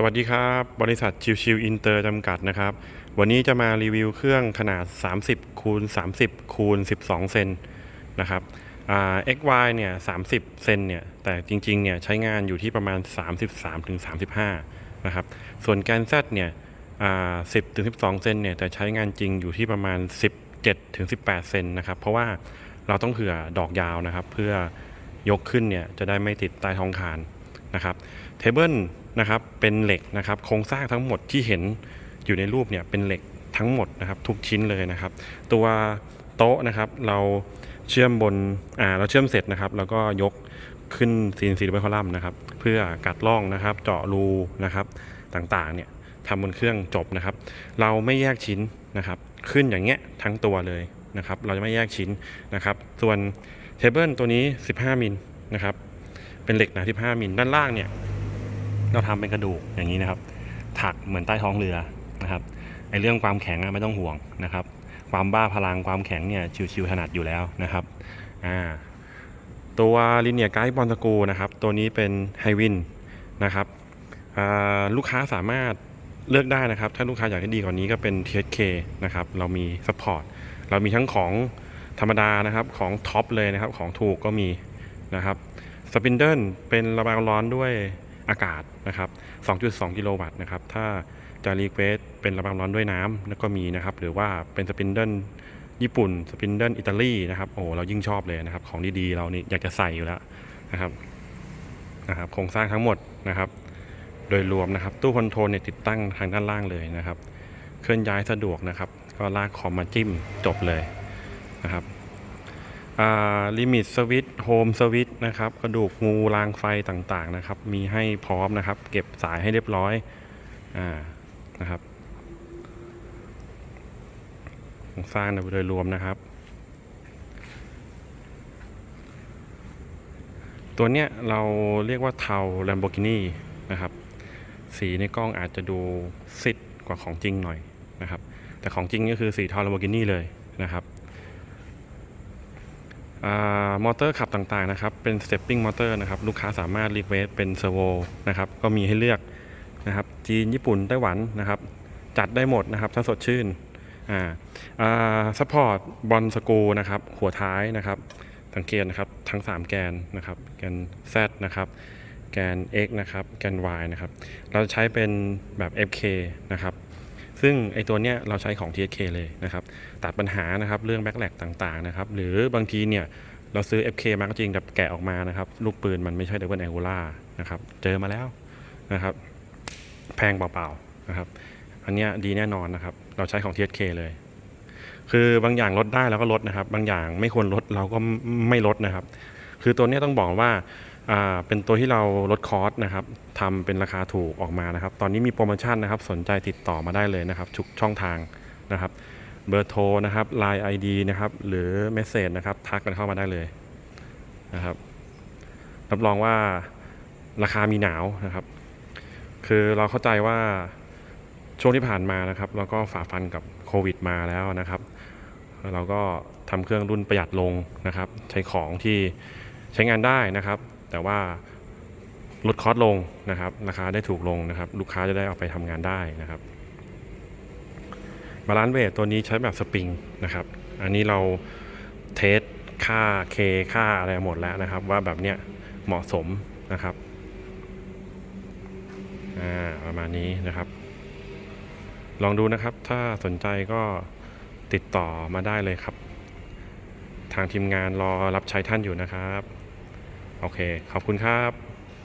สวัสดีครับ บริษัทชิวชิวอินเตอร์จำกัดนะครับ วันนี้จะมารีวิวเครื่องขนาด 30คูณ30คูณ12 เซนนะครับอ่า XY เนี่ย30 เซนเนี่ย แต่จริงๆ เนี่ยใช้งานอยู่ที่ประมาณ 33ถึง35 นะครับ ส่วนแกน Z เนี่ยอ่า10ถึง12 เซนเนี่ย แต่ใช้งานจริงอยู่ที่ประมาณ 17ถึง18 เซนนะครับ เพราะว่าเราต้องเผื่อดอกยาวนะครับ เพื่อยกขึ้นเนี่ยจะได้ไม่ติดใต้ท้องคาน นะครับเทเบิลนะครับเป็นเหล็กนะครับโครงสร้างทั้งหมดที่เห็นอยู่ในรูปเนี่ยเป็นเหล็กทั้งหมดนะครับทุกชิ้นเลยนะครับ ตัวโต๊ะนะครับเราเชื่อมบนอ่าเราเชื่อมเสร็จนะครับ แล้วก็ยกขึ้นซีนซีไบคอลัมน์นะครับ เพื่อกัดร่องนะครับ เจาะรูนะครับต่างๆเนี่ยทำบนเครื่องจบนะครับ เราไม่แยกชิ้นนะครับ ขึ้นอย่างเงี้ยทั้งตัวเลยนะครับ เราจะไม่แยกชิ้นนะครับ ส่วนเทเบิลตัวนี้ 15 มิลนะครับ เป็นเหล็กหนา15มิลด้านล่างเนี่ยเราทำเป็นกระดูกอย่างนี้นะครับ ถักเหมือนใต้ท้องเรือนะครับไอเรื่องความแข็งไม่ต้องห่วงนะครับ ความบ้าพลังความแข็งเนี่ยชิวๆถนัดอยู่แล้วนะครับอ่าตัวลิเนียไกด์บอลสกูนะครับตัวนี้เป็นไฮวินนะครับลูกค้าสามารถเลือกได้นะครับ ถ้าลูกค้าอยากให้ดีกว่านี้ก็เป็น THK นะครับ เรามีซัพพอร์ต เรามีทั้งของธรรมดานะครับ ของท็อปเลยนะครับ ของถูกก็มีนะครับ สปินเดิลเป็นระบายความร้อนด้วยอากาศนะครับ 2.2 กิโลวัตต์นะครับ ถ้าจะรีเควสเป็นระบายความร้อนด้วยน้ำก็มีนะครับ หรือว่าเป็นสปินเดิลญี่ปุ่น สปินเดิลอิตาลีนะครับ โอ้เรายิ่งชอบเลยนะครับ ของดีๆ เรานี่อยากจะใส่อยู่แล้วนะครับ นะครับ โครงสร้างทั้งหมดนะครับ โดยรวมนะครับ ตู้คอนโทรลเนี่ยติดตั้งทางด้านล่างเลยนะครับ เคลื่อนย้ายสะดวกนะครับ ก็ลากคอมมาจิ้มจบเลยนะครับ ลิมิตสวิตโฮมสวิตนะครับ กระดูกงูรางไฟต่างๆนะครับ มีให้พร้อมนะครับ เก็บสายให้เรียบร้อยอ่านะครับสร้างโดยรวมนะครับ ตัวเนี้ยเราเรียกว่าเทา Lamborghini นะครับ สีในกล้องอาจจะดูซิดกว่าของจริงหน่อยนะครับ แต่ของจริงก็คือสีเทา Lamborghini เลยนะครับ มอเตอร์ขับต่างๆนะครับ เป็น stepping motor นะครับ ลูกค้าสามารถรีเควสเป็นเซอร์โวนะครับ ก็มีให้เลือกนะครับ จีน ญี่ปุ่น ไต้หวันนะครับ จัดได้หมดนะครับ ถ้าสดชื่น อ่าอ่าซัพพอร์ตบอลสกูนะครับ หัวท้ายนะครับ สังเกตนะครับ ทั้ง 3 แกนนะครับ แกน Z นะครับ แกน X นะครับ แกน Y นะครับ เราใช้เป็นแบบ FK นะครับ ซึ่งไอตัวเนี้ยเราใช้ของ TSK เลยนะครับ ตัดปัญหานะครับเรื่องแบ็กแลกต่างๆนะครับ หรือบางทีเนี่ยเราซื้อ FK มาก็จริงแต่แกะออกมานะครับ ลูกปืนมันไม่ใช่ Double Angular นะครับ เจอมาแล้วนะครับ แพงเปล่าๆนะครับ อันเนี้ยดีแน่นอนนะครับ เราใช้ของ TSK เลย คือบางอย่างลดได้เราก็ลดนะครับ บางอย่างไม่ควรลดเราก็ไม่ลดนะครับ คือตัวเนี้ยต้องบอกว่า เป็นตัวที่เราลดคอสนะครับทำเป็นราคาถูกออกมานะครับ ตอนนี้มีโปรโมชั่นนะครับ สนใจติดต่อมาได้เลยนะครับทุกช่องทางนะครับ เบอร์โทรนะครับ Line ID นะครับ หรือเมสเซจนะครับ ทักกันเข้ามาได้เลยนะครับ รับรองว่าราคามีหนาวนะครับ คือเราเข้าใจว่าช่วงที่ผ่านมานะครับเราก็ฝ่าฟันกับโควิดมาแล้วนะครับ เราก็ทำเครื่องรุ่นประหยัดลงนะครับ ใช้ของที่ใช้งานได้นะครับ แต่ว่าลดคอสลงนะครับ ราคาได้ถูกลงนะครับ ลูกค้าจะได้เอาไปทำงานได้นะครับบาลานซ์เวทตัวนี้ใช้แบบสปริงนะครับ อันนี้เราเทสค่า K ค่าอะไรหมดแล้วนะครับ ว่าแบบเนี้ยเหมาะสมนะครับอ่าประมาณนี้นะครับ ลองดูนะครับ ถ้าสนใจก็ติดต่อมาได้เลยครับ ทางทีมงานรอรับใช้ท่านอยู่นะครับ โอเค ขอบคุณครับ